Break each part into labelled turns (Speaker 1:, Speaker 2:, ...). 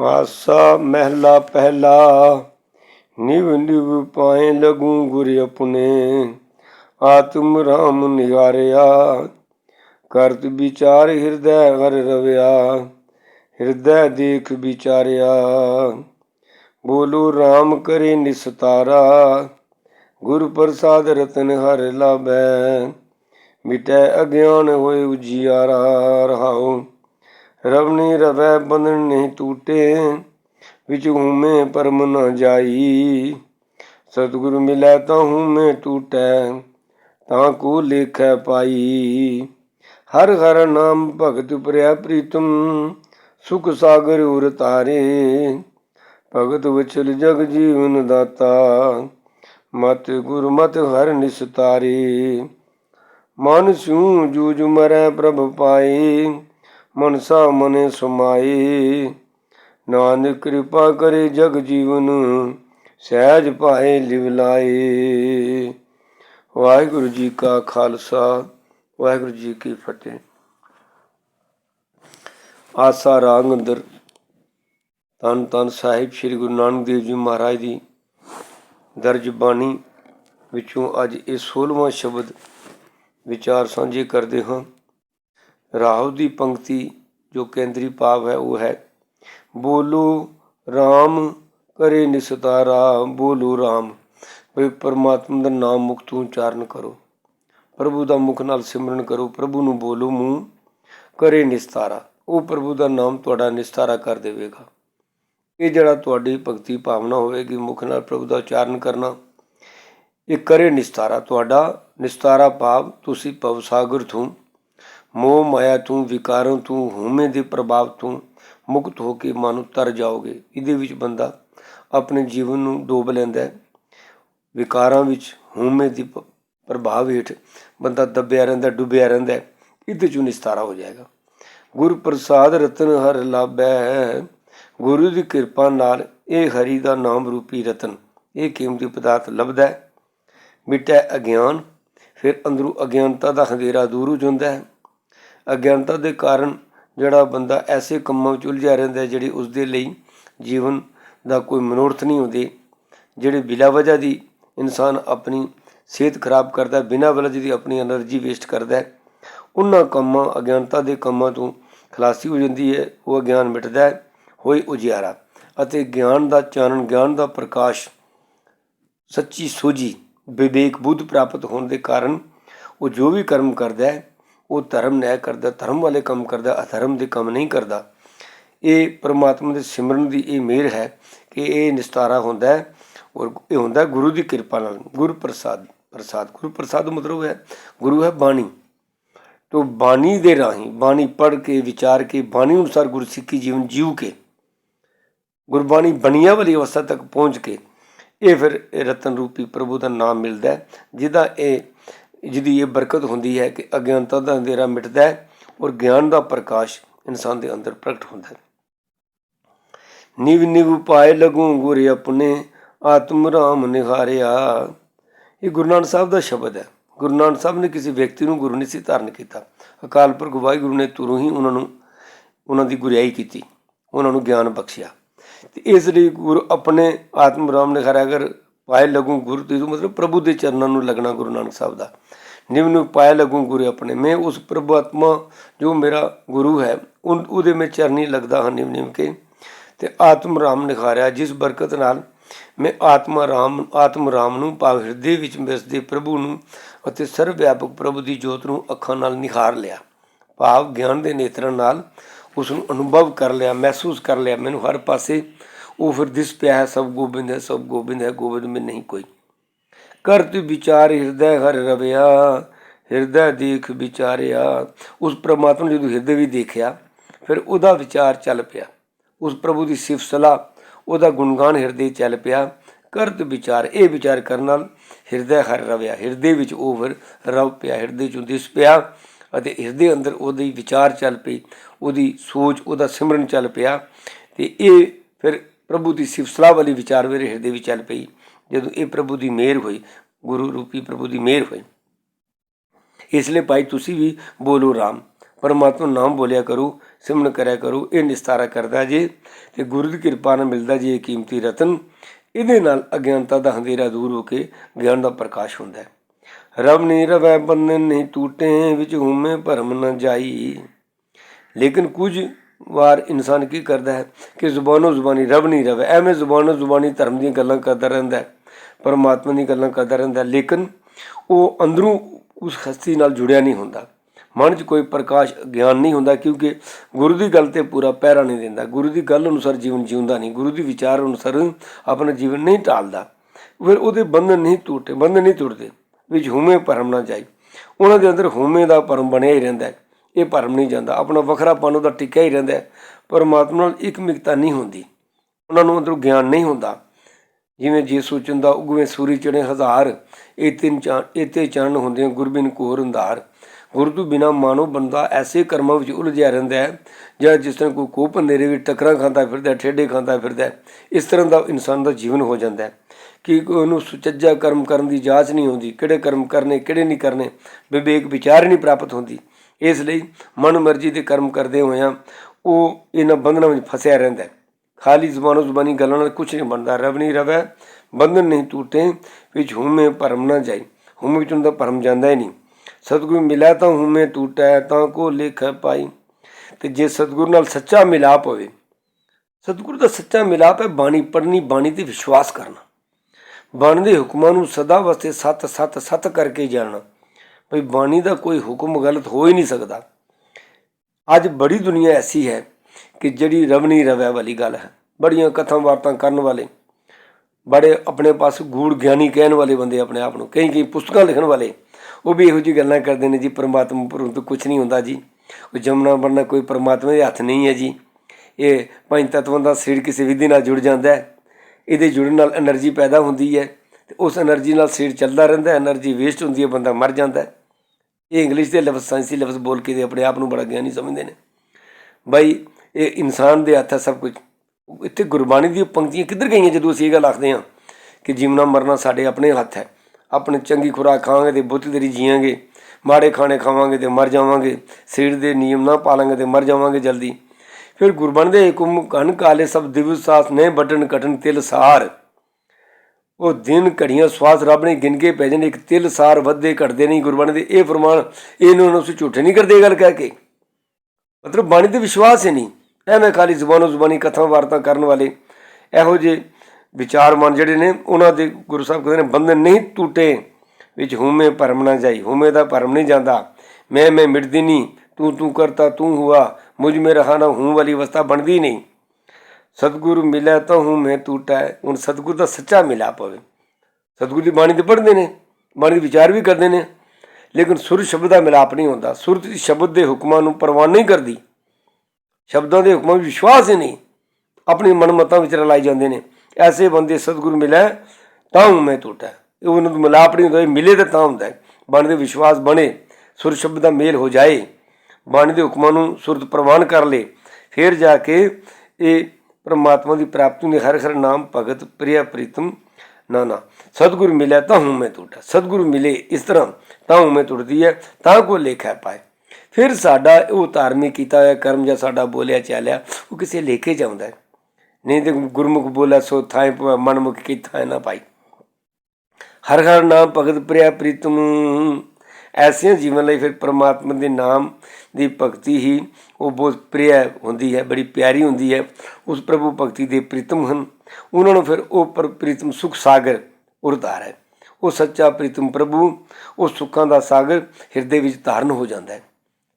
Speaker 1: ਆਸਾ ਮਹਿਲਾ ਪਹਿਲਾ, ਨਿਵ ਨਿਵ ਪਾਏ ਲਗੂ ਗੁਰ ਆਪਣੇ। ਆਤਮ ਰਾਮ ਨਿਹਾਰਿਆ ਕਰਤ ਵਿਚਾਰ ਹਿਰਦੈ ਹਰ ਰਵਿਆ, ਹਿਰਦੈ ਦੇਖ ਵਿਚਾਰਿਆ। ਬੋਲੋ RAM ਕਰੇ ਨਿਸਤਾਰਾ, ਗੁਰ ਪ੍ਰਸਾਦ ਰਤਨ ਹਰ ਲਾਭੈ, ਮਿਟੈ ਅਗਿਆਨ ਹੋਏ ਉਜੀਆਰਾ, ਰਹਾਉ। ਰਵਨੀ ਰਵੈ ਬੰਧਨ ਨਹੀਂ ਟੂਟੇ, ਵਿਚ ਹੂਮੇ ਪਰਮ ਨ ਜਾਈ। ਸਤਿਗੁਰ ਮਿਲੈ ਤਾਂ ਹੂਮੇ ਟੂਟੈ, ਤਾਂ ਕੋ ਲੇਖੈ ਪਾਈ। ਹਰ ਹਰ ਨਾਮ ਭਗਤ ਪ੍ਰਿਆ ਪ੍ਰੀਤਮ, ਸੁਖ ਸਾਗਰ ਉਰ ਤਾਰੇ। ਭਗਤ ਵਚਲ ਜਗ ਜੀਵਨ ਦਾਤਾ, ਮਤ ਗੁਰ ਮਤ ਹਰ ਨਿਸਤਾਰੇ। ਮਨ ਸੂ ਜੂਜ ਮਰੈ ਪ੍ਰਭ ਪਾਏ। ਮਨਸਾ ਮਨੇ ਸਮਾਏ ਨਾਨਕ ਕਿਰਪਾ ਕਰੇ ਜਗ ਜੀਵਨ, ਸਹਿਜ ਪਾਏ ਲਿਵ ਲਾਏ ਵਾਹਿਗੁਰੂ ਜੀ ਕਾ ਖਾਲਸਾ, ਵਾਹਿਗੁਰੂ ਜੀ ਕੀ ਫਤਿਹ। ਆਸਾ ਰਾਗ ਅੰਦਰ ਤਨ ਤਨ ਸਾਹਿਬ ਸ੍ਰੀ ਗੁਰੂ ਨਾਨਕ ਦੇਵ ਜੀ ਮਹਾਰਾਜ ਦੀ ਦਰਜ ਬਾਣੀ ਵਿੱਚੋਂ ਅੱਜ ਇਹ 16ਵਾਂ ਸ਼ਬਦ ਵਿਚਾਰ ਸਾਂਝੇ ਕਰਦੇ ਹਾਂ। ਰਾਹੁ ਦੀ ਪੰਕਤੀ ਜੋ ਕੇਂਦਰੀ ਭਾਵ ਹੈ, ਉਹ ਹੈ। ਬੋਲੋ RAM ਕਰੇ ਨਿਸਤਾਰਾ ਬੋਲੋ RAM ਵੀ ਪਰਮਾਤਮਾ ਦਾ ਨਾਮ ਮੁਖ ਤੋਂ ਉਚਾਰਨ ਕਰੋ। ਪ੍ਰਭੂ ਦਾ ਮੁਖ ਨਾਲ ਸਿਮਰਨ ਕਰੋ। ਪ੍ਰਭੂ ਨੂੰ ਬੋਲੋ ਮੂੰਹ ਕਰੇ ਨਿਸਤਾਰਾ। ਉਹ ਪ੍ਰਭੂ ਦਾ ਨਾਮ ਤੁਹਾਡਾ ਨਿਸਤਾਰਾ ਕਰ ਦੇਵੇਗਾ। ਇਹ ਜਿਹੜਾ ਤੁਹਾਡੀ ਭਗਤੀ ਭਾਵਨਾ ਹੋਵੇਗੀ, ਮੁਖ ਨਾਲ ਪ੍ਰਭੂ ਦਾ ਉਚਾਰਨ ਕਰਨਾ, ਇਹ ਕਰੇ ਨਿਸਤਾਰਾ। ਤੁਹਾਡਾ ਨਿਸਤਾਰਾ ਭਾਵ ਤੁਸੀਂ ਭਵ ਸਾਗਰ ਤੋਂ ਮੋਹ, ਮਾਇਆ ਤੋਂ, ਵਿਕਾਰਾਂ ਤੋਂ, ਹਉਮੈ ਦੇ ਪ੍ਰਭਾਵ ਤੋਂ ਮੁਕਤ ਹੋ ਕੇ ਮਨ ਨੂੰ ਤਰ ਜਾਓਗੇ। ਇਹਦੇ ਵਿੱਚ ਬੰਦਾ ਆਪਣੇ ਜੀਵਨ ਨੂੰ ਡੋਬ ਲੈਂਦਾ ਹੈ। ਵਿਕਾਰਾਂ ਵਿੱਚ ਹਉਮੈ ਦੀ ਪ- ਪ੍ਰਭਾਵ ਹੇਠ ਬੰਦਾ ਦੱਬਿਆ ਰਹਿੰਦਾ, ਡੁੱਬਿਆ ਰਹਿੰਦਾ ਇਹਦੇ ਚੋਂ ਨਿਸਤਾਰਾ ਹੋ ਜਾਏਗਾ। ਗੁਰ ਪ੍ਰਸਾਦ ਰਤਨ ਹਰ ਲਾਭੈ, ਗੁਰੂ ਦੀ ਕਿਰਪਾ ਨਾਲ ਇਹ ਹਰੀ ਦਾ ਨਾਮ ਰੂਪੀ ਰਤਨ, ਇਹ ਕੀਮਤੀ ਪਦਾਰਥ ਲੱਭਦਾ ਹੈ। ਮਿਟੈ ਅਗਿਆਨ, ਫਿਰ ਅੰਦਰੋਂ ਅਗਿਆਨਤਾ ਦਾ ਹਨੇਰਾ ਦੂਰ ਹੋ ਜਾਂਦਾ ਹੈ। ਅਗਿਆਨਤਾ ਦੇ ਕਾਰਨ ਜਿਹੜਾ ਬੰਦਾ ਐਸੇ ਕੰਮਾਂ ਵਿੱਚ ਉਲਝਿਆ ਰਹਿੰਦਾ ਜਿਹੜੀ ਉਸ ਦੇ ਲਈ ਜੀਵਨ ਦਾ ਕੋਈ ਮਨੋਰਥ ਨਹੀਂ ਹੁੰਦੀ, ਜਿਹੜੇ ਬਿਲਾ ਵਜ੍ਹਾ ਦੀ ਇਨਸਾਨ ਆਪਣੀ ਸਿਹਤ ਖਰਾਬ ਕਰਦਾ ਬਿਨਾਂ ਵਜ੍ਹਾ ਦੀ ਆਪਣੀ એનર્ਜੀ ਵੇਸਟ ਕਰਦਾ ਉਹਨਾਂ ਕੰਮਾਂ, ਅਗਿਆਨਤਾ ਦੇ ਕੰਮਾਂ ਤੋਂ ਖਲਾਸੀ ਹੋ ਜਾਂਦੀ ਹੈ, ਉਹ ਗਿਆਨ ਮਿਟਦਾ ਹੈ ਹੋਈ ਉਜਿਆਰਾ ਅਤੇ ਗਿਆਨ ਦਾ ਚਾਨਣ, ਗਿਆਨ ਦਾ ਪ੍ਰਕਾਸ਼ ਸੱਚੀ ਸੋਝੀ, ਵਿਵੇਕ ਬੁੱਧ ਪ੍ਰਾਪਤ ਹੋਣ ਦੇ ਕਾਰਨ ਉਹ ਜੋ ਵੀ ਕਰਮ ਕਰਦਾ ਹੈ ਉਹ ਧਰਮ ਨਿਆਂ ਕਰਦਾ, ਧਰਮ ਵਾਲੇ ਕੰਮ ਕਰਦਾ, ਅਧਰਮ ਦੇ ਕੰਮ ਨਹੀਂ ਕਰਦਾ। ਇਹ ਪ੍ਰਮਾਤਮਾ ਦੇ ਸਿਮਰਨ ਦੀ ਇਹ ਮਿਹਰ ਹੈ ਕਿ ਇਹ ਨਿਸਤਾਰਾ ਹੁੰਦਾ ਹੈ ਔਰ ਇਹ ਹੁੰਦਾ ਗੁਰੂ ਦੀ ਕਿਰਪਾ ਨਾਲ। ਗੁਰ ਪ੍ਰਸਾਦ ਪ੍ਰਸਾਦ, ਗੁਰੂ ਪ੍ਰਸਾਦ ਮਤਲਬ ਹੈ ਗੁਰੂ ਹੈ ਬਾਣੀ। ਤੋ ਬਾਣੀ ਦੇ ਰਾਹੀਂ, ਬਾਣੀ ਪੜ੍ਹ ਕੇ, ਵਿਚਾਰ ਕੇ, ਬਾਣੀ ਅਨੁਸਾਰ ਗੁਰਸਿੱਖੀ ਜੀਵਨ ਜੀਉ ਕੇ, ਗੁਰਬਾਣੀ ਬਣੀਆਂ ਵਾਲੀ ਅਵਸਥਾ ਤੱਕ ਪਹੁੰਚ ਕੇ ਇਹ ਫਿਰ ਇਹ ਰਤਨ ਰੂਪੀ ਪ੍ਰਭੂ ਦਾ ਨਾਮ ਮਿਲਦਾ ਜਿਹਦਾ ਇਹ ਜਿਹਦੀ ਇਹ ਬਰਕਤ ਹੁੰਦੀ ਹੈ ਕਿ ਅਗਿਆਨਤਾ ਦਾ ਅੰਧੇਰਾ ਮਿਟਦਾ ਹੈ ਔਰ ਗਿਆਨ ਦਾ ਪ੍ਰਕਾਸ਼ ਇਨਸਾਨ ਦੇ ਅੰਦਰ ਪ੍ਰਗਟ ਹੁੰਦਾ ਹੈ। ਨਿਵ ਨਿਵ ਪਾਏ ਲਗੂ ਗੁਰ ਆਪਣੇ ਆਤਮ ਰਾਮ ਨਿਹਾਰਿਆ। ਇਹ ਗੁਰੂ ਨਾਨਕ ਸਾਹਿਬ ਦਾ ਸ਼ਬਦ ਹੈ। ਗੁਰੂ ਨਾਨਕ ਸਾਹਿਬ ਨੇ ਕਿਸੇ ਵਿਅਕਤੀ ਨੂੰ ਗੁਰੂ ਨਹੀਂ ਸੀ ਧਾਰਨ ਕੀਤਾ। ਅਕਾਲ ਪੁਰਖ ਵਾਹਿਗੁਰੂ ਨੇ ਤੁਰੂ ਹੀ ਉਹਨਾਂ ਨੂੰ, ਉਹਨਾਂ ਦੀ ਗੁਰਿਆਈ ਕੀਤੀ। ਉਹਨਾਂ ਨੂੰ ਗਿਆਨ ਬਖਸ਼ਿਆ। ਤੇ ਇਸ ਲਈ ਗੁਰੂ ਆਪਣੇ ਆਤਮ ਰਾਮ ਨੇ ਖਰਾ ਅਗਰ ਪਾਏ ਲਗੂ ਗੁਰੂ ਤੇ ਮਤਲਬ ਪ੍ਰਭੂ ਦੇ ਚਰਨਾਂ ਨੂੰ ਲੱਗਣਾ ਗੁਰੂ ਨਾਨਕ ਸਾਹਿਬ ਦਾ। ਨਿਵ ਨੂੰ ਪਾਏ ਲਗੂ ਗੁਰੂ ਆਪਣੇ, ਮੈਂ ਉਸ ਪ੍ਰਭੂ ਆਤਮਾ ਜੋ ਮੇਰਾ ਗੁਰੂ ਹੈ, ਉਨ- ਉਹਦੇ ਮੈਂ ਚਰਨੀ ਲੱਗਦਾ ਹਾਂ ਨਿਵ ਨਿਵ ਕੇ। ਤੇ ਆਤਮ ਰਾਮ ਨਿਖਾਰਿਆ, ਜਿਸ ਬਰਕਤ ਨਾਲ ਮੈਂ ਆਤਮਾ ਰਾਮ, ਆਤਮ ਰਾਮ ਨੂੰ ਭਾਵ ਹਿਰਦੇ ਵਿੱਚ ਵਸਦੇ ਪ੍ਰਭੂ ਨੂੰ ਅਤੇ ਸਰਵ ਵਿਆਪਕ ਪ੍ਰਭੂ ਦੀ ਜੋਤ ਨੂੰ ਅੱਖਾਂ ਨਾਲ ਨਿਖਾਰ ਲਿਆ। ਭਾਵ ਗਿਆਨ ਦੇ ਨੇਤਰਾਂ ਨਾਲ ਉਸ ਨੂੰ ਅਨੁਭਵ ਕਰ ਲਿਆ, ਮਹਿਸੂਸ ਕਰ ਲਿਆ। ਮੈਨੂੰ ਹਰ ਪਾਸੇ ਉਹ ਫਿਰ ਦਿਸ ਪਿਆ ਹੈ, ਸਭ ਗੋਬਿੰਦ ਹੈ, ਸਭ ਗੋਬਿੰਦ ਹੈ, ਗੋਬਿੰਦ ਮੈਂ ਨਹੀਂ ਕੋਈ। ਕਰਤ ਵਿਚਾਰ ਹਿਰਦੈ ਹਰ ਰਵਿਆ, ਹਿਰਦੈ ਦੇਖ ਵਿਚਾਰਿਆ। ਉਸ ਪ੍ਰਮਾਤਮਾ ਨੇ ਜਦੋਂ ਹਿਰਦੇ ਵੀ ਦੇਖਿਆ, ਫਿਰ ਉਹਦਾ ਵਿਚਾਰ ਚੱਲ ਪਿਆ। ਉਸ ਪ੍ਰਭੂ ਦੀ ਸਿਫਤ ਸਲਾਹ, ਉਹਦਾ ਗੁਣਗਾਨ ਹਿਰਦੇ ਚੱਲ ਪਿਆ। ਕਰਤ ਵਿਚਾਰ, ਇਹ ਵਿਚਾਰ ਕਰਨ ਨਾਲ ਹਿਰਦੈ ਹਰ ਰਵਿਆ। ਹਿਰਦੇ ਵਿੱਚ ਉਹ ਫਿਰ ਰਵ ਪਿਆ, ਹਿਰਦੇ 'ਚੋਂ ਦਿਸ ਪਿਆ ਅਤੇ ਹਿਰਦੇ ਅੰਦਰ ਉਹਦੇ ਵਿਚਾਰ ਚੱਲ ਪਈ, ਉਹਦੀ ਸੋਚ, ਉਹਦਾ ਸਿਮਰਨ ਚੱਲ ਪਿਆ। ਤੇ ਇਹ ਫਿਰ ਪ੍ਰਭੂ ਦੀ ਸਿਫਤ ਵਾਲੀ ਵਿਚਾਰ ਮੇਰੇ ਹਿਰਦੇ ਵਿੱਚ ਚੱਲ ਪਈ। ਜਦੋਂ ਇਹ ਪ੍ਰਭੂ ਦੀ ਮਿਹਰ ਹੋਈ, ਗੁਰੂ ਰੂਪੀ ਪ੍ਰਭੂ ਦੀ ਮਿਹਰ ਹੋਈ। ਇਸ ਲਈ ਭਾਈ ਤੁਸੀਂ ਵੀ ਬੋਲੋ ਰਾਮ। ਪਰਮਾਤਮਾ ਨਾਮ ਬੋਲਿਆ ਕਰੋ, ਸਿਮਰਨ ਕਰਿਆ ਕਰੋ, ਇਹ ਨਿਸਤਾਰਾ ਕਰਦਾ ਜੇ ਤੇ ਗੁਰੂ ਦੀ ਕਿਰਪਾ ਨਾਲ ਮਿਲਦਾ ਜੇ ਇਹ ਕੀਮਤੀ ਰਤਨ। ਇਹਦੇ ਨਾਲ ਅਗਿਆਨਤਾ ਦਾ ਹਨੇਰਾ ਦੂਰ ਹੋ ਕੇ ਗਿਆਨ ਦਾ ਪ੍ਰਕਾਸ਼ ਹੁੰਦਾ ਹੈ। ਰਬ ਨੀ ਰਵੈ ਬੰਧਨ ਨਹੀਂ ਟੂਟੇ, ਵਿੱਚ ਹਉਮੈ ਭਰਮ ਨਾ ਜਾਈ। ਲੇਕਿਨ ਕੁਝ ਵਾਰ ਇਨਸਾਨ ਕੀ ਕਰਦਾ ਹੈ ਕਿ ਜ਼ੁਬਾਨੋ ਜ਼ੁਬਾਨੀ ਰਬ ਨਹੀਂ ਰਵੇ, ਐਵੇਂ ਜ਼ੁਬਾਨੋ ਜ਼ੁਬਾਨੀ ਧਰਮ ਦੀਆਂ ਗੱਲਾਂ ਕਰਦਾ ਰਹਿੰਦਾ ਹੈ, ਪਰਮਾਤਮਾ ਦੀਆਂ ਗੱਲਾਂ ਕਰਦਾ ਰਹਿੰਦਾ ਲੇਕਿਨ ਉਹ ਅੰਦਰੋਂ ਉਸ ਹਸਤੀ ਨਾਲ ਜੁੜਿਆ ਨਹੀਂ ਹੁੰਦਾ। ਮਨ 'ਚ ਕੋਈ ਪ੍ਰਕਾਸ਼ ਗਿਆਨ ਨਹੀਂ ਹੁੰਦਾ ਕਿਉਂਕਿ ਗੁਰੂ ਦੀ ਗੱਲ ਤੇ ਪੂਰਾ ਪਹਿਰਾ ਨਹੀਂ ਦਿੰਦਾ। ਗੁਰੂ ਦੀ ਗੱਲ ਅਨੁਸਾਰ ਜੀਵਨ ਜਿਉਂਦਾ ਨਹੀਂ, ਗੁਰੂ ਦੀ ਵਿਚਾਰ ਅਨੁਸਾਰ ਆਪਣਾ ਜੀਵਨ ਨਹੀਂ ਢਾਲਦਾ। ਫਿਰ ਉਹਦੇ ਬੰਧਨ ਨਹੀਂ ਟੁੱਟੇ, ਬੰਧਨ ਨਹੀਂ ਟੁੱਟਦੇ, ਵਿੱਚ ਹਉਮੈ ਭਰਮ ਨਾ ਜਾਈ। ਉਹਨਾਂ ਦੇ ਅੰਦਰ ਹਉਮੈ ਦਾ ਭਰਮ ਬਣਿਆ ਹੀ ਰਹਿੰਦਾ ਹੈ। ਇਹ ਭਰਮ ਨਹੀਂ ਜਾਂਦਾ। ਆਪਣਾ ਵੱਖਰਾਪਨ ਉਹਦਾ ਟਿਕਿਆ ਹੀ ਰਹਿੰਦਾ ਪਰਮਾਤਮਾ ਨਾਲ ਇੱਕ ਮਿਕਤਾ ਨਹੀਂ ਹੁੰਦੀ। ਉਹਨਾਂ ਨੂੰ ਅੰਦਰੋਂ ਗਿਆਨ ਨਹੀਂ ਹੁੰਦਾ। ਜਿਵੇਂ ਜੇ ਸੋਚਣ ਦਾ ਉਗਵੇਂ ਸੂਰੀ ਚੜੇ ਹਜ਼ਾਰ, ਇਹ ਤਿੰਨ ਚਾਂ, ਇਹ ਤੇ ਚਰਨ ਹੁੰਦੇ ਗੁਰਬਿਨ ਕੋਰ ਅੰਧਾਰ। ਗੁਰੂ ਤੋਂ ਬਿਨਾ ਮਾਨੋ ਬੰਦਾ ਐਸੇ ਕਰਮਾਂ ਵਿੱਚ ਉਲਝਿਆ ਰਹਿੰਦਾ ਹੈ, ਜਾਂ ਜਿਸ ਤਰ੍ਹਾਂ ਕੋਈ ਕੋਪ ਹਨੇਰੇ ਵਿੱਚ ਟੱਕਰਾਂ ਖਾਂਦਾ ਫਿਰਦਾ ਠੇਡੇ ਖਾਂਦਾ ਫਿਰਦਾ ਇਸ ਤਰ੍ਹਾਂ ਦਾ ਇਨਸਾਨ ਦਾ ਜੀਵਨ ਹੋ ਜਾਂਦਾ ਹੈ। ਕਿ ਉਹਨੂੰ ਸੁਚੱਜਾ ਕਰਮ ਕਰਨ ਦੀ ਜਾਂਚ ਨਹੀਂ ਹੁੰਦੀ, ਕਿਹੜੇ ਕਰਮ ਕਰਨੇ, ਕਿਹੜੇ ਨਹੀਂ ਕਰਨੇ, ਵਿਵੇਕ ਵਿਚਾਰ ਨਹੀਂ ਪ੍ਰਾਪਤ ਹੁੰਦੀ। ਇਸ ਲਈ ਮਨ ਮਰਜ਼ੀ ਦੇ ਕਰਮ ਕਰਦੇ ਹੋਇਆਂ ਉਹ ਇਹਨਾਂ ਬੰਧਨਾਂ ਵਿੱਚ ਫਸਿਆ ਰਹਿੰਦਾ ਹੈ। ਖਾਲੀ ਜ਼ੁਬਾਨੋ ਜ਼ਬਾਨੀ ਗੱਲਾਂ ਨਾਲ ਕੁਝ ਨਹੀਂ ਬਣਦਾ। ਰਬ ਨਹੀਂ ਰਵੈ, ਬੰਧਨ ਨਹੀਂ ਟੂਟੇ, ਵਿੱਚ ਹਉਮੈ ਭਰਮ ਨਾ ਜਾਈ ਹਉਮੈ ਵਿੱਚ ਉਹਦਾ ਭਰਮ ਜਾਂਦਾ ਹੀ ਨਹੀਂ। ਸਤਿਗੁਰੂ ਮਿਲਿਆ ਤਾਂ ਹਉਮੈ ਟੂਟੈ, ਤਾਂ ਕੋ ਲੇਖ ਪਾਈ। ਤੇ ਜੇ ਸਤਿਗੁਰੂ ਨਾਲ ਸੱਚਾ ਮਿਲਾਪ ਹੋਵੇ, ਸਤਿਗੁਰੂ ਦਾ ਸੱਚਾ ਮਿਲਾਪ ਹੈ ਬਾਣੀ ਪੜ੍ਹਨੀ, ਬਾਣੀ ਤੇ ਵਿਸ਼ਵਾਸ ਕਰਨਾ। ਬਾਣੀ ਦੇ ਹੁਕਮਾਂ ਨੂੰ ਸਦਾ ਵਾਸਤੇ ਸੱਤ ਸੱਤ ਸੱਤ ਕਰਕੇ ਜਾਣਨਾ। ਭਈ ਬਾਣੀ ਦਾ ਕੋਈ ਹੁਕਮ ਗਲਤ ਹੋ ਹੀ ਨਹੀਂ ਸਕਦਾ। ਅੱਜ ਬੜੀ ਦੁਨੀਆ ਐਸੀ ਹੈ ਕਿ ਜਿਹੜੀ ਰਵਣੀ ਰਵੈ ਵਾਲੀ ਗੱਲ ਹੈ। ਬੜੀਆਂ ਕਥਾ ਵਾਰਤਾਂ ਕਰਨ ਵਾਲੇ, ਬੜੇ ਆਪਣੇ ਪਾਸ ਗੂੜ ਗਿਆਨੀ ਕਹਿਣ ਵਾਲੇ ਬੰਦੇ ਆਪਣੇ ਆਪ ਨੂੰ, ਕਈ ਕਈ ਪੁਸਤਕਾਂ ਲਿਖਣ ਵਾਲੇ, ਉਹ ਵੀ ਇਹੋ ਜੀ ਗੱਲਾਂ ਕਰਦੇ ਨੇ ਜੀ, ਪਰਮਾਤਮਾ ਪਰੰਤੂ ਕੁਝ ਨਹੀਂ ਹੁੰਦਾ ਜੀ। ਉਹ ਜਮਨਾ ਬਣਨਾ ਕੋਈ ਪਰਮਾਤਮਾ ਦੇ ਹੱਥ ਨਹੀਂ ਹੈ ਜੀ। ਇਹ ਪੰਜ ਤਤਵਾਂ ਦਾ ਸਰੀਰ ਕਿਸੇ ਵਿਧੀ ਨਾਲ ਜੁੜ ਜਾਂਦਾ ਹੈ। ਇਹਦੇ ਜੁੜਨ ਨਾਲ એનર્ਜੀ ਪੈਦਾ ਹੁੰਦੀ ਹੈ ਤੇ ਉਸ એનર્ਜੀ ਨਾਲ ਸਰੀਰ ਚੱਲਦਾ ਰਹਿੰਦਾ ਹੈ એનર્ਜੀ ਵੇਸਟ ਹੁੰਦੀ ਹੈ, ਬੰਦਾ ਮਰ ਜਾਂਦਾ ਹੈ। ਇਹ ਇੰਗਲਿਸ਼ ਦੇ ਲਫ਼ਜ਼ ਸਾਇੰਸੀ ਲਫ਼ਜ਼ ਬੋਲ ਕੇ ਤੇ ਆਪਣੇ ਆਪ ਨੂੰ ਬੜਾ ਗਿਆਨੀ ਸਮਝਦੇ ਨੇ। ਬਾਈ, ਇਹ ਇਨਸਾਨ ਦੇ ਹੱਥ ਹੈ ਸਭ ਕੁਝ। ਇੱਥੇ ਗੁਰਬਾਣੀ ਦੀਆਂ ਪੰਕਤੀਆਂ ਕਿੱਧਰ ਗਈਆਂ ਜਦੋਂ ਅਸੀਂ ਇਹ ਗੱਲ ਆਖਦੇ ਹਾਂ ਕਿ ਜੀਵਨਾ ਮਰਨਾ ਸਾਡੇ ਆਪਣੇ ਹੱਥ ਹੈ। ਆਪਣੇ ਚੰਗੀ ਖੁਰਾਕ ਖਾਵਾਂਗੇ ਤੇ ਬੁੱਧ ਤੇਰੀ ਜੀਵਾਂਗੇ ਮਾੜੇ ਖਾਣੇ ਖਾਵਾਂਗੇ ਤੇ ਮਰ ਜਾਵਾਂਗੇ। ਸਰੀਰ ਦੇ ਨਿਯਮ ਨਾ ਪਾਲਾਂਗੇ ਤੇ ਮਰ ਜਾਵਾਂਗੇ ਜਲਦੀ। ਫਿਰ ਗੁਰਬਾਣੀ ਦੇ ਹੁਕਮ ਕਨ ਕਾਲੇ ਸਭ ਦਿਵਸ ਸਾਸ ਨੇ ਬਟਨ ਕਟਨ ਤਿਲ, ਸਾਰ। ਉਹ ਦਿਨ ਘੜੀਆਂ ਸਵਾਸ ਰੱਬ ਨੇ ਗਿਣ ਕੇ ਪੈ ਜਾਣੇ, ਇੱਕ ਤਿਲ ਸਾਰ ਵੱਧੇ ਘਟਦੇ ਨਹੀਂ, ਗੁਰਬਾਣੀ ਦੇ ਇਹ ਫਰਮਾਨ ਇਹਨੂੰ ਨੂੰ ਅਸੀਂ ਝੂਠੇ ਨਹੀਂ ਕਰਦੇ ਇਹ ਗੱਲ ਕਹਿ ਕੇ। ਮਤਲਬ ਬਾਣੀ ਤੇ ਵਿਸ਼ਵਾਸ ਹੀ ਨਹੀਂ। ਐਵੇਂ ਖਾਲੀ ਜ਼ੁਬਾਨੋ ਜ਼ੁਬਾਨੀ ਕਥਾ ਵਾਰਤਾ ਕਰਨ ਵਾਲੇ ਇਹੋ ਜਿਹੇ ਵਿਚਾਰਮਨ ਜਿਹੜੇ ਨੇ, ਉਹਨਾਂ ਦੇ ਗੁਰੂ ਸਾਹਿਬ ਕਹਿੰਦੇ ਨੇ ਬੰਧਨ ਨਹੀਂ ਟੂਟੇ ਵਿੱਚ ਹਉਮੈ ਭਰਮ ਨਾ ਜਾਈ। ਹਉਮੈ ਦਾ ਭਰਮ ਨਹੀਂ ਜਾਂਦਾ। ਮੈਂ ਮੈਂ ਮਿਟਦੀ ਨਹੀਂ। ਤੂੰ ਤੂੰ ਕਰਤਾ, ਤੂੰ ਹੁਆ। ਮੁਝ ਮੇ ਰਹਾ ਨਾ ਹੂੰ ਵਾਲੀ ਅਵਸਥਾ ਬਣਦੀ ਨਹੀਂ। ਸਤਿਗੁਰੂ ਮਿਲਿਆ ਤਾਂ ਹੂੰ ਮੈਂ ਟੂਟਾ ਹੈ। ਹੁਣ ਸਤਿਗੁਰੂ ਦਾ ਸੱਚਾ ਮਿਲਾਪ ਹੋਵੇ ਸਤਿਗੁਰੂ ਦੀ ਬਾਣੀ ਤੇ ਪੜ੍ਹਦੇ ਨੇ, ਬਾਣੀ ਦੇ ਵਿਚਾਰ ਵੀ ਕਰਦੇ ਨੇ। ਲੇਕਿਨ ਸੁਰ ਸ਼ਬਦ ਦਾ ਮਿਲਾਪ ਨਹੀਂ ਹੁੰਦਾ। ਸੁਰਤ ਸ਼ਬਦ ਦੇ ਹੁਕਮਾਂ ਨੂੰ ਪ੍ਰਵਾਨ ਨਹੀਂ ਕਰਦੀ। ਸ਼ਬਦਾਂ ਦੇ ਹੁਕਮਾਂ ਵਿੱਚ ਵਿਸ਼ਵਾਸ ਹੀ ਨਹੀਂ। ਆਪਣੀ ਮਨਮਤਾਂ ਵਿੱਚ ਰਲਾਈ ਜਾਂਦੇ ਨੇ। ਐਸੇ ਬੰਦੇ ਸਤਿਗੁਰੂ ਮਿਲਿਆ ਤਾਂ ਹੂੰ ਮੈਂ ਟੂਟਾ ਇਹ ਉਹਨਾਂ ਨੂੰ ਮਿਲਾਪ ਨਹੀਂ ਹੁੰਦਾ। ਇਹ ਮਿਲੇ ਤਾਂ ਤਾਂ ਹੁੰਦਾ ਬਾਣੀ ਦੇ ਵਿਸ਼ਵਾਸ ਬਣੇ, ਸੁਰ ਸ਼ਬਦ ਦਾ ਮੇਲ ਹੋ ਜਾਏ। ਬਾਣੀ ਦੇ ਹੁਕਮਾਂ ਨੂੰ ਸੁਰਤ ਪ੍ਰਵਾਨ ਕਰ ਲੇ। ਫਿਰ ਜਾ ਕੇ ਇਹ ਪਰਮਾਤਮਾ ਦੀ ਪ੍ਰਾਪਤੀ ਨੇ ਹਰ ਹਰ ਨਾਮ ਭਗਤ, ਪ੍ਰਿਆ ਪ੍ਰੀਤਮ ਨਾ ਨਾ ਸਤਿਗੁਰੂ ਮਿਲਿਆ ਤਾਂ ਹੂੰ ਮੈਂ ਟੁੱਟਾ ਸਤਿਗੁਰੂ ਮਿਲੇ ਇਸ ਤਰ੍ਹਾਂ, ਤਾਂ ਹੂੰ ਮੈਂ ਟੁੱਟਦੀ ਹੈ, ਤਾਂ ਕੋ ਲੇਖਾ ਪਾਏ। ਫਿਰ ਸਾਡਾ ਉਹ ਧਾਰਮਿਕ ਕੀਤਾ ਹੋਇਆ ਕਰਮ ਜਾਂ ਸਾਡਾ ਬੋਲਿਆ ਚਾਲਿਆ, ਉਹ ਕਿਸੇ ਲੇਖੇ ਜਾਂਦਾ ਹੈ। ਨਹੀਂ ਤੇ ਗੁਰਮੁਖ ਬੋਲਿਆ, ਸੋ ਥਾਏ ਮਨਮੁਖ ਕੀਤਾ ਥਾਂ ਨਾ ਪਾਈ ਹਰ ਹਰ ਨਾਮ ਭਗਤ, ਪ੍ਰਿਆ ਪ੍ਰੀਤਮ। ਐਸੇ ਜੀਵਨ ਲਈ ਫਿਰ ਪ੍ਰਮਾਤਮਾ ਦੇ ਨਾਮ ਦੀ ਭਗਤੀ ਹੀ ਉਹ ਬਹੁਤ ਪ੍ਰਿਆ ਹੁੰਦੀ ਹੈ, ਬੜੀ ਪਿਆਰੀ ਹੁੰਦੀ ਹੈ। ਉਸ ਪ੍ਰਭੂ ਭਗਤੀ ਦੇ ਪ੍ਰੀਤਮ ਹਨ। ਉਹਨਾਂ ਨੂੰ ਫਿਰ ਉਹ ਪਰ ਪ੍ਰੀਤਮ ਸੁਖ ਸਾਗਰ ਉਰਤਾਰ ਹੈ। ਉਹ ਸੱਚਾ ਪ੍ਰੀਤਮ ਪ੍ਰਭੂ, ਉਹ ਸੁੱਖਾਂ ਦਾ ਸਾਗਰ ਹਿਰਦੇ ਵਿੱਚ ਧਾਰਨ ਹੋ ਜਾਂਦਾ ਹੈ।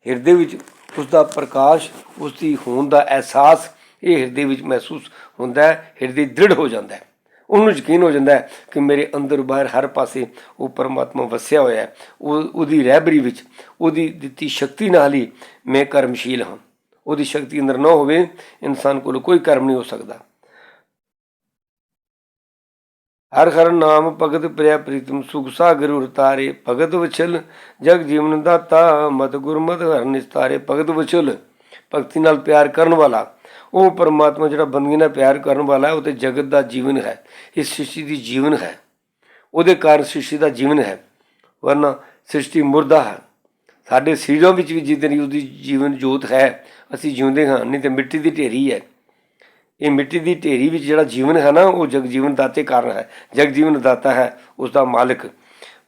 Speaker 1: ਹਿਰਦੇ ਵਿੱਚ ਉਸ ਦਾ ਪ੍ਰਕਾਸ਼ ਉਸ ਦੀ ਹੋਣ ਦਾ ਅਹਿਸਾਸ ਇਹ ਹਿਰਦੇ ਵਿੱਚ ਮਹਿਸੂਸ ਹੁੰਦਾ ਹੈ। ਹਿਰਦੇ ਦ੍ਰਿੜ ਹੋ ਜਾਂਦਾ ਹੈ। ਉਹਨੂੰ ਯਕੀਨ ਹੋ ਜਾਂਦਾ ਹੈ ਕਿ ਮੇਰੇ ਅੰਦਰ ਬਾਹਰ ਹਰ ਪਾਸੇ ਉਹ ਪਰਮਾਤਮਾ ਵਸਿਆ ਹੋਇਆ ਹੈ। ਉਹ, ਉਹਦੀ ਰਹਿਬਰੀ ਵਿੱਚ ਉਹਦੀ ਦਿੱਤੀ ਸ਼ਕਤੀ ਨਾਲ ਹੀ ਮੈਂ ਕਰਮਸ਼ੀਲ ਹਾਂ। ਉਹਦੀ ਸ਼ਕਤੀ ਅੰਦਰ ਨਾ ਹੋਵੇ, ਇਨਸਾਨ ਕੋਲ ਕੋਈ ਕਰਮ ਨਹੀਂ ਹੋ ਸਕਦਾ। ਹਰ ਹਰ ਨਾਮ ਭਗਤ ਪ੍ਰਿਆ ਪ੍ਰੀਤਮ ਸੁਖ ਸਾਗਰ ਉਰਤਾਰੇ ਭਗਤ ਵਚਲ ਜਗ ਜੀਵਨ ਦਾਤਾ ਮਤ ਗੁਰਮਤ ਹਰ ਨਿਸਤਾਰੇ ਭਗਤ ਵਚਲ ਭਗਤੀ ਨਾਲ ਪਿਆਰ ਕਰਨ ਵਾਲਾ ਉਹ ਪਰਮਾਤਮਾ ਜਿਹੜਾ ਬੰਦਗੀ ਨਾਲ ਪਿਆਰ ਕਰਨ ਵਾਲਾ ਹੈ ਉਹ ਤੇ ਜਗਤ ਦਾ ਜੀਵਨ ਹੈ, ਇਸ ਸ੍ਰਿਸ਼ਟੀ ਦੀ ਜੀਵਨ ਹੈ, ਉਹਦੇ ਕਾਰਨ ਸ੍ਰਿਸ਼ਟੀ ਦਾ ਜੀਵਨ ਹੈ, ਵਰਨਾ ਸ੍ਰਿਸ਼ਟੀ ਮੁਰਦਾ ਹੈ। ਸਾਡੇ ਸਰੀਰਾਂ ਵਿੱਚ ਵੀ ਜਿੱਦਨ ਉਹਦੀ ਜੀਵਨ ਜੋਤ ਹੈ, ਅਸੀਂ ਜਿਉਂਦੇ ਹਾਂ, ਨਹੀਂ ਤੇ ਮਿੱਟੀ ਦੀ ਢੇਰੀ ਹੈ। ਇਹ ਮਿੱਟੀ ਦੀ ਢੇਰੀ ਵਿੱਚ ਜਿਹੜਾ ਜੀਵਨ ਹੈ ਨਾ, ਉਹ ਜਗ ਜੀਵਨ ਦਾਤੇ ਕਾਰਨ ਹੈ ਜਗ ਜੀਵਨ ਦਾਤਾ ਹੈ ਉਸ ਦਾ ਮਾਲਕ।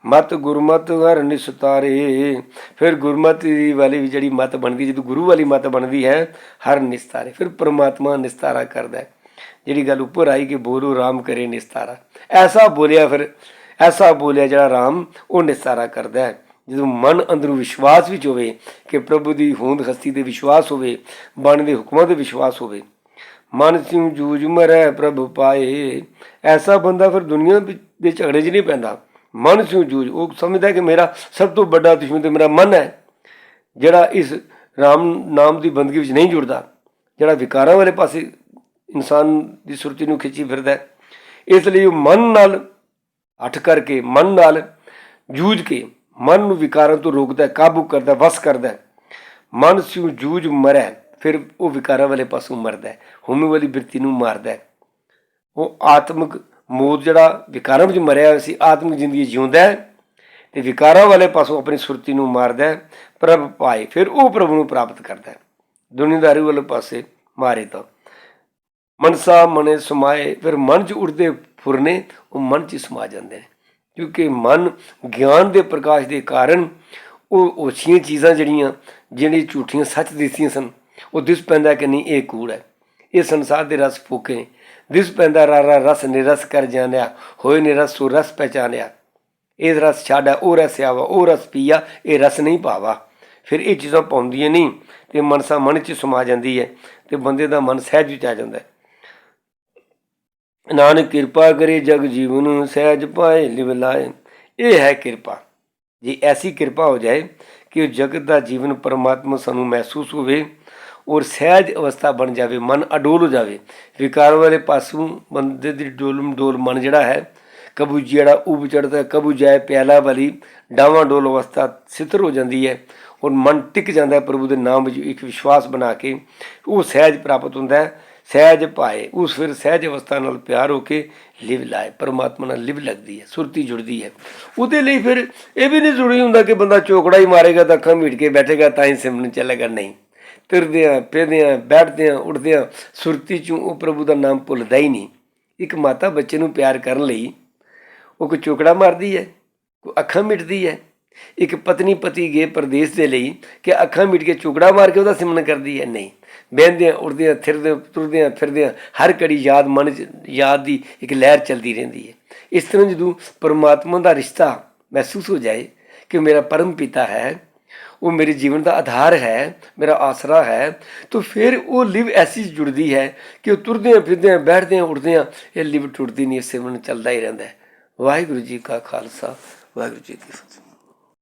Speaker 1: ਮਤ ਗੁਰਮਤ ਹਰ ਨਿਸਤਾਰੇ। ਫਿਰ ਗੁਰਮਤਿ ਵਾਲੀ ਵੀ ਜਿਹੜੀ ਮਤ ਬਣਦੀ ਜਦੋਂ ਗੁਰੂ ਵਾਲੀ ਮਤ ਬਣਦੀ ਹੈ, ਹਰ ਨਿਸਤਾਰੇ। ਫਿਰ ਪ੍ਰਮਾਤਮਾ ਨਿਸਤਾਰਾ ਕਰਦਾ ਹੈ। ਜਿਹੜੀ ਗੱਲ ਉੱਪਰ ਆਈ ਕਿ ਬੋਲੋ, ਰਾਮ ਕਰੇ ਨਿਸਤਾਰਾ। ਐਸਾ ਬੋਲਿਆ ਫਿਰ, ਐਸਾ ਬੋਲਿਆ ਜਿਹੜਾ ਰਾਮ, ਉਹ ਨਿਸਤਾਰਾ ਕਰਦਾ ਹੈ। ਜਦੋਂ ਮਨ ਅੰਦਰੋਂ ਵਿਸ਼ਵਾਸ ਵਿੱਚ ਹੋਵੇ ਕਿ ਪ੍ਰਭੂ ਦੀ ਹੋਂਦ ਹਸਤੀ ਤੇ ਵਿਸ਼ਵਾਸ ਹੋਵੇ, ਬਾਣੀ ਦੇ ਹੁਕਮਾਂ ਤੇ ਵਿਸ਼ਵਾਸ ਹੋਵੇ, ਮਨ ਸਿਉ ਜੂਝ ਮਰੈ ਪ੍ਰਭ ਪਾਏ। ਐਸਾ ਬੰਦਾ ਫਿਰ ਦੁਨੀਆ ਦੇ ਝਗੜੇ 'ਚ ਨਹੀਂ ਪੈਂਦਾ। ਮਨ ਸਿਉ ਜੂਝ। ਉਹ ਸਮਝਦਾ ਕਿ ਮੇਰਾ ਸਭ ਤੋਂ ਵੱਡਾ ਦੁਸ਼ਮਣ ਤੇ ਮੇਰਾ ਮਨ ਹੈ ਜਿਹੜਾ ਇਸ ਰਾਮ ਨਾਮ ਦੀ ਬੰਦਗੀ ਵਿੱਚ ਨਹੀਂ ਜੁੜਦਾ ਜਿਹੜਾ ਵਿਕਾਰਾਂ ਵਾਲੇ ਪਾਸੇ ਇਨਸਾਨ ਦੀ ਸੁਰਤੀ ਨੂੰ ਖਿੱਚੀ ਫਿਰਦਾ ਹੈ। ਇਸ ਲਈ ਉਹ ਮਨ ਨਾਲ ਹੱਠ ਕਰਕੇ ਮਨ ਨਾਲ ਜੂਝ ਕੇ ਮਨ ਨੂੰ ਵਿਕਾਰਾਂ ਤੋਂ ਰੋਕਦਾ ਕਾਬੂ ਕਰਦਾ ਹੈ, ਵਸ ਕਰਦਾ ਮਨ ਸਿਉ ਜੂਝ ਮਰੈ ਫਿਰ ਉਹ ਵਿਕਾਰਾਂ ਵਾਲੇ ਪਾਸੋਂ ਮਰਦਾ ਹੈ ਹਉਮੈ ਵਾਲੀ ਬਿਰਤੀ ਨੂੰ ਮਾਰਦਾ ਹੈ। ਉਹ ਆਤਮਿਕ ਮੌਤ ਜਿਹੜਾ ਵਿਕਾਰਾਂ ਵਿੱਚ ਮਰਿਆ ਹੋਇਆ ਸੀ, ਆਤਮਿਕ ਜ਼ਿੰਦਗੀ ਜਿਉਂਦਾ ਹੈ ਤੇ ਵਿਕਾਰਾਂ ਵਾਲੇ ਪਾਸੋਂ ਆਪਣੀ ਸੁਰਤੀ ਨੂੰ ਮਾਰਦਾ ਹੈ, ਪ੍ਰਭ ਪਾਏ, ਫਿਰ ਉਹ ਪ੍ਰਭੂ ਨੂੰ ਪ੍ਰਾਪਤ ਕਰਦਾ ਹੈ। ਦੁਨੀਆਦਾਰੀ ਵਾਲੇ ਪਾਸੇ ਮਾਰੇ ਤਾਂ। ਮਨਸਾ ਮਨੇ ਸਮਾਏ, ਫਿਰ ਮਨ 'ਚ ਉੱਠਦੇ ਫੁਰਨੇ, ਉਹ ਮਨ 'ਚ ਹੀ ਸਮਾ ਜਾਂਦੇ ਨੇ। ਕਿਉਂਕਿ ਮਨ ਗਿਆਨ ਦੇ ਪ੍ਰਕਾਸ਼ ਦੇ ਕਾਰਨ ਉਹ ਉਸੀਆਂ ਚੀਜ਼ਾਂ ਜਿਹੜੀਆਂ ਜਿਹੜੀਆਂ ਝੂਠੀਆਂ ਸੱਚ ਦਿਸਦੀਆਂ ਸਨ, ਉਹ ਦਿਸ ਪੈਂਦਾ ਕਿ ਨਹੀਂ, ਇਹ ਕੂੜ ਹੈ। ਇਹ ਸੰਸਾਰ ਦੇ ਰਸ ਫੂਕੇ। ਦਿਸ ਪੈਂਦਾ ਰਾ ਰਾ ਰਸ ਨਿਰਸ ਕਰ ਜਾਣਿਆ, ਹੋਏ ਨਿਰਸ ਸੋ ਰਸ ਪਹਿਚਾਨਿਆ ਇਹ ਰਸ ਛਾੜਾ ਉਹ ਰਸ ਆਵਾ ਉਹ ਰਸ ਪੀਆ, ਇਹ ਰਸ ਨਹੀਂ ਪਾਵਾ। ਫਿਰ ਇਹ ਚੀਜ਼ਾਂ ਪਾਉਂਦੀਆਂ ਨਹੀਂ ਤੇ ਮਨਸਾ ਮਨ ਚ ਸਮਾ ਜਾਂਦੀ ਹੈ ਤੇ ਬੰਦੇ ਦਾ ਮਨ ਸਹਿਜ ਵਿੱਚ ਆ ਜਾਂਦਾ ਹੈ। ਨਾਨਕ ਕਿਰਪਾ ਕਰੇ ਜਗ ਜੀਵਨ ਸਹਿਜ ਪਾਏ, ਲਿਵ ਲਾਏ। ਇਹ ਹੈ ਕਿਰਪਾ। ਜੇ ਐਸੀ ਕਿਰਪਾ ਹੋ ਜਾਏ ਕਿ ਉਹ ਜਗਤ ਦਾ ਜੀਵਨ ਪਰਮਾਤਮਾ ਸਾਨੂੰ ਮਹਿਸੂਸ ਹੋਵੇ ਔਰ ਸਹਿਜ ਅਵਸਥਾ ਬਣ ਜਾਵੇ, ਮਨ ਅਡੋਲ ਹੋ ਜਾਵੇ। ਵਿਕਾਰ ਵਾਲੇ ਪਾਸੋਂ ਬੰਦੇ ਦੀ ਡੋਲਮ ਡੋਲ ਮਨ ਜਿਹੜਾ ਹੈ ਕਬੂ ਜਿਹੜਾ ਉਬ ਚੜਦਾ ਕਬੂ ਜਾਏ ਪਿਆਲਾ ਵਾਲੀ ਡਾਵਾਂ ਡੋਲ ਅਵਸਥਾ ਸਿੱਤਰ ਹੋ ਜਾਂਦੀ ਹੈ ਔਰ ਮਨ ਟਿਕ ਜਾਂਦਾ ਹੈ ਪ੍ਰਭੂ ਦੇ ਨਾਮ ਵਿੱਚ ਇੱਕ ਵਿਸ਼ਵਾਸ ਬਣਾ ਕੇ। ਉਹ ਸਹਿਜ ਪ੍ਰਾਪਤ ਹੁੰਦਾ ਹੈ, ਸਹਿਜ ਪਾਏ ਉਸ ਫਿਰ ਸਹਿਜ ਅਵਸਥਾ ਨਾਲ ਪਿਆਰ ਹੋ ਕੇ ਲਿਵ ਲਾਏ, ਪਰਮਾਤਮਾ ਨਾਲ ਲਿਵ ਲੱਗਦੀ ਹੈ, ਸੁਰਤੀ ਜੁੜਦੀ ਹੈ। ਉਹਦੇ ਲਈ ਫਿਰ ਇਹ ਵੀ ਨਹੀਂ ਜ਼ਰੂਰੀ ਹੁੰਦਾ ਕਿ ਬੰਦਾ ਚੋਕੜਾ ਹੀ ਮਾਰੇਗਾ, ਤਾਂ ਅੱਖਾਂ ਮੀਟ ਕੇ ਬੈਠੇਗਾ, ਤਾਂ ਹੀ ਸਿਮਰਨ ਚੱਲੇਗਾ। ਨਹੀਂ। ਤੁਰਦਿਆਂ ਫਿਰਦਿਆਂ ਬੈਠਦਿਆਂ, ਉੱਠਦਿਆਂ ਸੁਰਤੀ ਚੋਂ ਉਹ ਪ੍ਰਭੂ ਦਾ ਨਾਮ ਭੁੱਲਦਾ ਹੀ ਨਹੀਂ। ਇੱਕ ਮਾਤਾ ਬੱਚੇ ਨੂੰ ਪਿਆਰ ਕਰਨ ਲਈ ਉਹ ਕੋਈ ਚੋਕੜਾ ਮਾਰਦੀ ਹੈ, ਕੋਈ ਅੱਖਾਂ ਮਿਟਦੀ ਹੈ। ਇੱਕ ਪਤਨੀ ਪਤੀ ਗਏ ਪਰਦੇਸ ਦੇ ਲਈ ਕਿ ਅੱਖਾਂ ਮਿਟ ਕੇ ਚੁਗੜਾ ਮਾਰ ਕੇ ਉਹਦਾ ਸਿਮਰਨ ਕਰਦੀ ਹੈ, ਨਹੀਂ। ਬਹਿੰਦਿਆਂ, ਉੱਠਦਿਆਂ, ਥਿਰਦੇ, ਤੁਰਦਿਆਂ, ਫਿਰਦਿਆਂ ਹਰ ਘੜੀ ਯਾਦ ਮਨ 'ਚ, ਯਾਦ ਦੀ ਇੱਕ ਲਹਿਰ ਚੱਲਦੀ ਰਹਿੰਦੀ ਹੈ। ਇਸ ਤਰ੍ਹਾਂ ਜਦੋਂ ਪਰਮਾਤਮਾ ਦਾ ਰਿਸ਼ਤਾ ਮਹਿਸੂਸ ਹੋ ਜਾਏ ਕਿ ਮੇਰਾ ਪਰਮ ਪਿਤਾ ਹੈ ਉਹ ਮੇਰੇ ਜੀਵਨ ਦਾ ਆਧਾਰ ਹੈ, ਮੇਰਾ ਆਸਰਾ ਹੈ, ਤਾਂ ਫਿਰ ਉਹ ਲਿਵ ਐਸੀ ਜੁੜਦੀ ਹੈ ਕਿ ਉਹ ਤੁਰਦਿਆਂ ਫਿਰਦਿਆਂ, ਬੈਠਦਿਆਂ, ਉੱਠਦਿਆਂ ਇਹ ਲਿਵ ਟੁੱਟਦੀ ਨਹੀਂ ਸਿਮਰਨ ਚੱਲਦਾ ਹੀ ਰਹਿੰਦਾ ਹੈ। ਵਾਹਿਗੁਰੂ ਜੀ ਕਾ ਖਾਲਸਾ, ਵਾਹਿਗੁਰੂ ਜੀ ਕੀ ਫਤਿਹ।